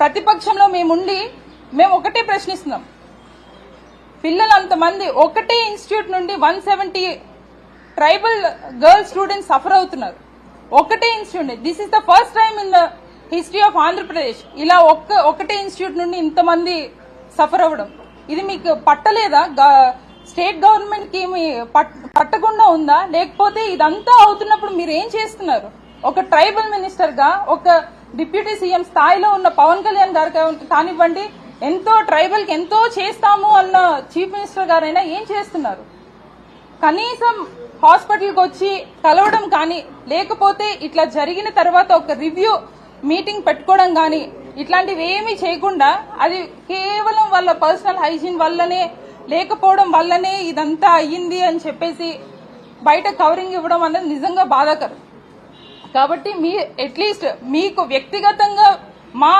ప్రతిపక్షంలో మేముండి మేము ఒకటే ప్రశ్నిస్తున్నాం. పిల్లలు అంతమంది ఒకటే ఇన్స్టిట్యూట్ నుండి one seventy tribal girl students suffer అవుతున్నారు. ఒకటే institute this is the first time in the history of Andhra Pradesh ఇలా ఒక్క ఒకటే ఇన్స్టిట్యూట్ నుండి ఇంతమంది సఫర్ అవ్వడం. ఇది మీకు పట్టలేదా? స్టేట్ గవర్నమెంట్కి మీ పట్- పట్టకుండా ఉందా? లేకపోతే ఇదంతా అవుతున్నప్పుడు మీరు ఏం చేస్తున్నారు? ఒక ట్రైబల్ మినిస్టర్గా ఒక డిప్యూటీ సీఎం స్థాయిలో ఉన్న పవన్ కళ్యాణ్ గారు కానివ్వండి ఎంతో ట్రైబల్కి ఎంతో చేస్తాము అన్న చీఫ్ మినిస్టర్ గారైనా ఏం చేస్తున్నారు? కనీసం హాస్పిటల్కి వచ్చి కలవడం కానీ లేకపోతే ఇట్లా జరిగిన తర్వాత ఒక రివ్యూ మీటింగ్ పెట్టుకోవడం కానీ ఇట్లాంటివి ఏమీ చేయకుండా అది కేవలం వాళ్ళ పర్సనల్ హైజీన్ వల్లనే లేకపోవడం వల్లనే ఇదంతా అయ్యింది అని చెప్పేసి బయట కవరింగ్ ఇవ్వడం అనేది నిజంగా బాధాకరం. కాబట్టి మీ అట్లీస్ట్ మీకు వ్యక్తిగతంగా మా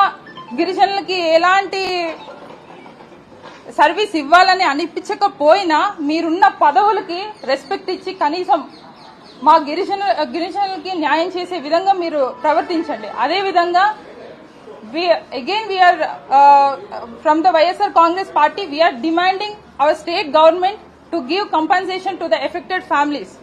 గిరిజనులకి ఎలాంటి సర్వీస్ ఇవ్వాలని అనిపించకపోయినా మీరున్న పదవులకి రెస్పెక్ట్ ఇచ్చి కనీసం మా గిరిజన గిరిజనులకి న్యాయం చేసే విధంగా మీరు ప్రవర్తించండి. we again we are uh, from the YSR Congress party we are demanding our state government to give compensation to the affected families.